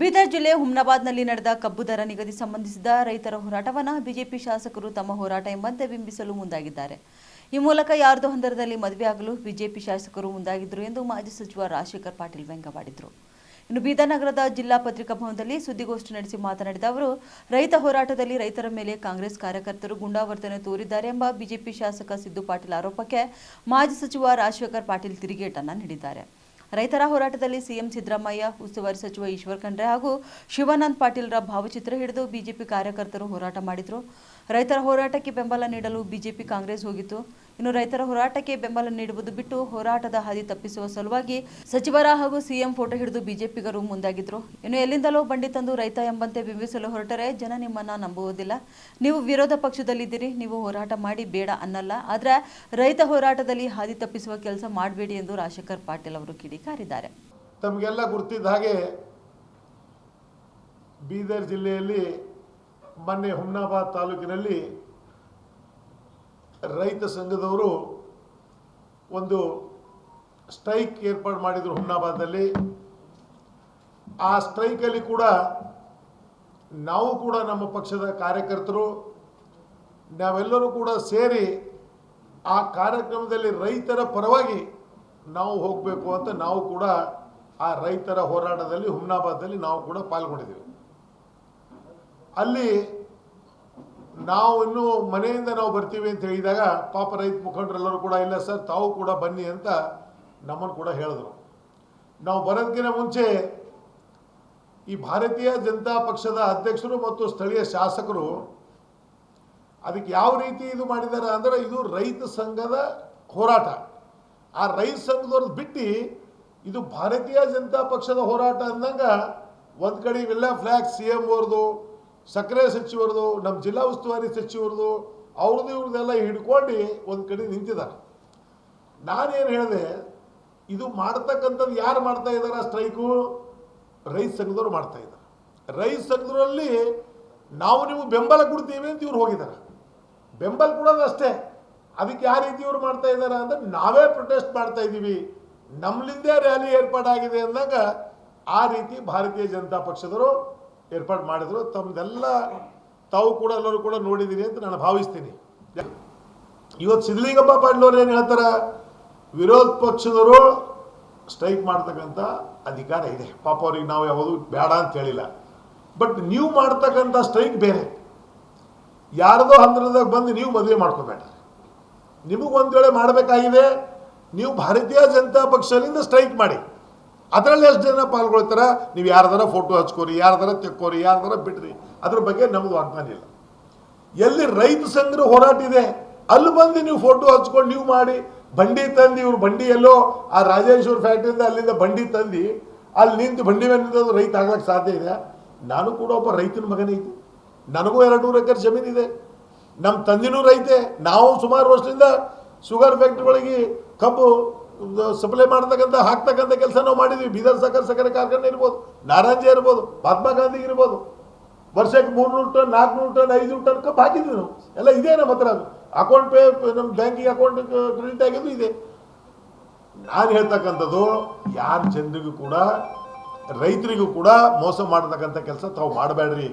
ಬೀದರ್ ಜಿಲ್ಲೆ ಹುಮ್ನಾಬಾದ್ನಲ್ಲಿ ನಡೆದ ಕಬ್ಬು ದರ ನಿಗದಿ ಸಂಬಂಧಿಸಿದ ರೈತರ ಹೋರಾಟವನ್ನು ಬಿಜೆಪಿ ಶಾಸಕರು ತಮ್ಮ ಹೋರಾಟ ಎಂಬಂತೆ ಬಿಂಬಿಸಲು ಮುಂದಾಗಿದ್ದಾರೆ. ಈ ಮೂಲಕ ಯಾರದೋ ಹಂದರದಲ್ಲಿ ಮದುವೆಯಾಗಲು ಬಿಜೆಪಿ ಶಾಸಕರು ಮುಂದಾಗಿದ್ದರು ಎಂದು ಮಾಜಿ ಸಚಿವ ರಾಜಶೇಖರ್ ಪಾಟೀಲ್ ವ್ಯಂಗ್ಯವಾಡಿದರು. ಇನ್ನು ಬೀದರ್ ಜಿಲ್ಲಾ ಪತ್ರಿಕಾ ಭವನದಲ್ಲಿ ಸುದ್ದಿಗೋಷ್ಠಿ ನಡೆಸಿ ಮಾತನಾಡಿದ ಅವರು, ರೈತ ಹೋರಾಟದಲ್ಲಿ ರೈತರ ಮೇಲೆ ಕಾಂಗ್ರೆಸ್ ಕಾರ್ಯಕರ್ತರು ಗುಂಡಾವರ್ತನೆ ತೋರಿದ್ದಾರೆ ಎಂಬ ಬಿಜೆಪಿ ಶಾಸಕ ಸಿದ್ದು ಪಾಟೀಲ್ ಆರೋಪಕ್ಕೆ ಮಾಜಿ ಸಚಿವ ರಾಜಶೇಖರ್ ಪಾಟೀಲ್ ತಿರುಗೇಟನ್ನು ನೀಡಿದ್ದಾರೆ. ರೈತರ ಹೋರಾಟದಲ್ಲಿ ಸಿಎಂ ಸಿದ್ದರಾಮಯ್ಯ ಉಸ್ತುವಾರಿ ಸಚಿವ ಈಶ್ವರ್ ಖಂಡ್ರೆ ಹಾಗೂ ಶಿವಾನಂದ್ ಪಾಟೀಲ್ರ ಭಾವಚಿತ್ರ ಹಿಡಿದು ಬಿಜೆಪಿ ಕಾರ್ಯಕರ್ತರು ಹೋರಾಟ ಮಾಡಿದರು. ರೈತರ ಹೋರಾಟಕ್ಕೆ ಬೆಂಬಲ ನೀಡಲು ಬಿಜೆಪಿ ಕಾಂಗ್ರೆಸ್ ಹೋಗಿತ್ತು. ಇನ್ನು ರೈತರ ಹೋರಾಟಕ್ಕೆ ಬೆಂಬಲ ನೀಡುವುದು ಬಿಟ್ಟು ಹೋರಾಟದ ಹಾದಿ ತಪ್ಪಿಸುವ ಸಲುವಾಗಿ ಸಚಿವರ ಹಾಗೂ ಸಿಎಂ ಫೋಟೋ ಹಿಡಿದು ಬಿಜೆಪಿಗರು ಮುಂದಾಗಿದ್ರು. ಇನ್ನು ಎಲ್ಲಿಂದಲೋ ಬಂಡಿ ತಂದು ರೈತ ಎಂಬಂತೆ ಬಿಂಬಿಸಲು ಹೊರಟರೆ ಜನ ನಿಮ್ಮನ್ನ ನಂಬುವುದಿಲ್ಲ. ನೀವು ವಿರೋಧ ಪಕ್ಷದಲ್ಲಿದ್ದೀರಿ, ನೀವು ಹೋರಾಟ ಮಾಡಿ ಬೇಡ ಅನ್ನಲ್ಲ. ಆದ್ರೆ ರೈತ ಹೋರಾಟದಲ್ಲಿ ಹಾದಿ ತಪ್ಪಿಸುವ ಕೆಲಸ ಮಾಡಬೇಡಿ ಎಂದು ರಾಜಶೇಖರ್ ಪಾಟೀಲ್ ಅವರು ಕಿಡಿಕಾರಿದ್ದಾರೆ ತಮಗೆಲ್ಲ ಗುರ್ತಿದ್ದ ಹಾಗೆ ಬೀದರ್ ಜಿಲ್ಲೆಯಲ್ಲಿ ಮೊನ್ನೆ ಹುಮ್ನಾಬಾದ್ ತಾಲೂಕಿನಲ್ಲಿ ರೈತ ಸಂಘದವರು ಒಂದು ಸ್ಟ್ರೈಕ್ ಏರ್ಪಾಡು ಮಾಡಿದರು ಹುಮ್ನಾಬಾದಲ್ಲಿ ಆ ಸ್ಟ್ರೈಕಲ್ಲಿ ಕೂಡ ನಾವು ಕೂಡ ನಮ್ಮ ಪಕ್ಷದ ಕಾರ್ಯಕರ್ತರು, ನಾವೆಲ್ಲರೂ ಕೂಡ ಸೇರಿ ಆ ಕಾರ್ಯಕ್ರಮದಲ್ಲಿ ರೈತರ ಪರವಾಗಿ ನಾವು ಹೋಗಬೇಕು ಅಂತ ನಾವು ಕೂಡ ಆ ರೈತರ ಹೋರಾಟದಲ್ಲಿ ಹುಮ್ನಾಬಾದಲ್ಲಿ ನಾವು ಕೂಡ ಪಾಲ್ಗೊಂಡಿದ್ದೀವಿ. ಅಲ್ಲಿ ನಾವು ಇನ್ನೂ ಮನೆಯಿಂದ ನಾವು ಬರ್ತೀವಿ ಅಂತ ಹೇಳಿದಾಗ ಪಾಪ ರೈತ ಮುಖಂಡರೆಲ್ಲರೂ ಕೂಡ, ಇಲ್ಲ ಸರ್, ತಾವು ಕೂಡ ಬನ್ನಿ ಅಂತ ನಮ್ಮನ್ನು ಕೂಡ ಹೇಳಿದ್ರು. ನಾವು ಬರೋದಕ್ಕಿಂತ ಮುಂಚೆ ಈ ಭಾರತೀಯ ಜನತಾ ಪಕ್ಷದ ಅಧ್ಯಕ್ಷರು ಮತ್ತು ಸ್ಥಳೀಯ ಶಾಸಕರು ಅದಕ್ಕೆ ಯಾವ ರೀತಿ ಇದು ಮಾಡಿದ್ದಾರೆ ಅಂದರೆ ಇದು ರೈತ ಸಂಘದ ಹೋರಾಟ. ಆ ರೈತ ಸಂಘದವ್ರದ್ದು ಬಿಟ್ಟು ಇದು ಭಾರತೀಯ ಜನತಾ ಪಕ್ಷದ ಹೋರಾಟ ಅಂದಂಗ ಒಂದು ಕಡೆ ಇವೆಲ್ಲ ಫ್ಲ್ಯಾಗ್ ಸಿ ಎಂ ಅವ್ರದ್ದು ಸಕ್ಕರೆ ಸಚಿವರದು ನಮ್ಮ ಜಿಲ್ಲಾ ಉಸ್ತುವಾರಿ ಸಚಿವರದು, ಅವ್ರದ್ದು ಇವ್ರದ್ದೆಲ್ಲ ಹಿಡ್ಕೊಂಡು ಒಂದು ಕಡೆ ನಿಂತಿದ್ದಾರೆ. ನಾನೇನು ಹೇಳಿದೆ, ಇದು ಮಾಡ್ತಕ್ಕಂಥದ್ದು ಯಾರು ಮಾಡ್ತಾ ಇದ್ದಾರೆ ಸ್ಟ್ರೈಕು? ರೈತ ಸಂಘದವ್ರು ಮಾಡ್ತಾ ಇದ್ದಾರೆ. ರೈತ ಸಂಘದಲ್ಲಿ ನಾವು ನೀವು ಬೆಂಬಲ ಕೊಡ್ತೀವಿ ಅಂತ ಇವ್ರು ಹೋಗಿದ್ದಾರೆ. ಬೆಂಬಲ ಕೊಡೋದು ಅಷ್ಟೇ. ಅದಕ್ಕೆ ಯಾವ ರೀತಿ ಇವ್ರು ಮಾಡ್ತಾ ಇದ್ದಾರೆ ಅಂದರೆ ನಾವೇ ಪ್ರೊಟೆಸ್ಟ್ ಮಾಡ್ತಾ ಇದ್ದೀವಿ. ನಮ್ಮಲಿಂದೇ ರ್ಯಾಲಿ ಏರ್ಪಾಡಾಗಿದೆ ಅಂದಾಗ ಆ ರೀತಿ ಭಾರತೀಯ ಜನತಾ ಪಕ್ಷದವರು ಏರ್ಪಾಡು ಮಾಡಿದ್ರು. ತಮ್ಮದೆಲ್ಲ ತಾವು ಕೂಡ ಎಲ್ಲರೂ ಕೂಡ ನೋಡಿದ್ದೀರಿ ಅಂತ ನಾನು ಭಾವಿಸ್ತೀನಿ. ಇವತ್ತು ಸಿದ್ಧಲಿಂಗಪ್ಪ ಪಾಟೀಲ್ ಏನು ಹೇಳ್ತಾರೆ? ವಿರೋಧ ಪಕ್ಷದವರು ಸ್ಟ್ರೈಕ್ ಮಾಡ್ತಕ್ಕಂಥ ಅಧಿಕಾರ ಇದೆ. ಪಾಪ ಅವ್ರಿಗೆ ನಾವು ಯಾವುದು ಬೇಡ ಅಂತ ಹೇಳಿಲ್ಲ. ಬಟ್ ನೀವು ಮಾಡ್ತಕ್ಕಂಥ ಸ್ಟ್ರೈಕ್ ಬೇರೆ. ಯಾರದೋ ಹಂತದಾಗ ಬಂದು ನೀವು ಮದುವೆ ಮಾಡ್ಕೋಬೇಡ ನಿಮಗೆ ಒಂದು ವೇಳೆ ಮಾಡಬೇಕಾಗಿದೆ, ನೀವು ಭಾರತೀಯ ಜನತಾ ಪಕ್ಷದಿಂದ ಸ್ಟ್ರೈಕ್ ಮಾಡಿ. ಅದರಲ್ಲಿ ಎಷ್ಟು ಜನ ಪಾಲ್ಗೊಳ್ತಾರ. ನೀವು ಯಾರ್ದಾರ ಫೋಟೋ ಹಚ್ಕೋರಿ ಯಾರ್ದಾರ ತೆಕ್ಕೋರಿ ಯಾರ್ದಾರ ಬಿಡ್ರಿ. ಅದ್ರ ಬಗ್ಗೆ ನಮ್ದು ವಾಗ್ದಾನ ಇಲ್ಲ. ಎಲ್ಲಿ ರೈತ ಸಂಘದ ಹೋರಾಟ ಇದೆ, ಅಲ್ಲಿ ಬಂದು ನೀವು ಫೋಟೋ ಹಚ್ಕೊಂಡು ನೀವು ಮಾಡಿ, ಬಂಡಿ ತಂದು ಇವ್ರು ಬಂಡಿ ಎಲ್ಲೋ ಆ ರಾಜೇಶ್ವರ ಫ್ಯಾಕ್ಟ್ರಿಯಿಂದ ಅಲ್ಲಿಂದ ಬಂಡಿ ತಂದು, ಅಲ್ಲಿ ನಿಂತು ಬಂಡಿ ಮೇಲೆ ರೈತ ಆಗ್ಲಿಕ್ಕೆ ಸಾಧ್ಯ ಇದೆ. ನಾನು ಕೂಡ ಒಬ್ಬ ರೈತನ ಮಗನೇ ಇದ್ದೆ. ನನಗೂ ಎರಡು ನೂರು ಎಕರೆ ಜಮೀನಿದೆ ನಮ್ಮ ತಂದಿನೂ ರೈತೆ. ನಾವು ಸುಮಾರು ವರ್ಷದಿಂದ ಶುಗರ್ ಫ್ಯಾಕ್ಟ್ರಿ ಒಳಗೆ ಕಬ್ಬು ಸಪ್ಲೈ ಮಾಡ್ತಕ್ಕಂಥ, ಹಾಕ್ತಕ್ಕಂಥ ಕೆಲಸ ನಾವು ಮಾಡಿದ್ವಿ. ಬೀದರ್ ಸಕ್ಕರೆ ಸಕ್ಕರೆ ಕಾರ್ಖಾನೆ ಇರ್ಬೋದು ನಾರಾಂಜಿ ಇರ್ಬೋದು, ಮಹಾತ್ಮ ಗಾಂಧಿ ಇರ್ಬೋದು. ವರ್ಷಕ್ಕೆ ಮೂರ್ನೂರು ಟನ್, ನಾಲ್ಕುನೂರು ಟನ್, ಐದುನೂರು ಟನ್ ಕಪ್ ಹಾಕಿದ್ವಿ ನಾವು. ಎಲ್ಲ ಇದೆ ನಮ್ಮ ಹತ್ರ ಅಕೌಂಟ್ ಪೇ ನಮ್ಮ ಬ್ಯಾಂಕಿಗೆ ಅಕೌಂಟ್ ಕ್ರೆಡಿಟ್ ಆಗಿದ್ದು ಇದೆ. ನಾನು ಹೇಳ್ತಕ್ಕಂಥದ್ದು, ಯಾರ ಜನರಿಗೂ ಕೂಡ, ರೈತರಿಗೂ ಕೂಡ ಮೋಸ ಮಾಡತಕ್ಕಂಥ ಕೆಲಸ ತಾವು ಮಾಡಬೇಡ್ರಿ.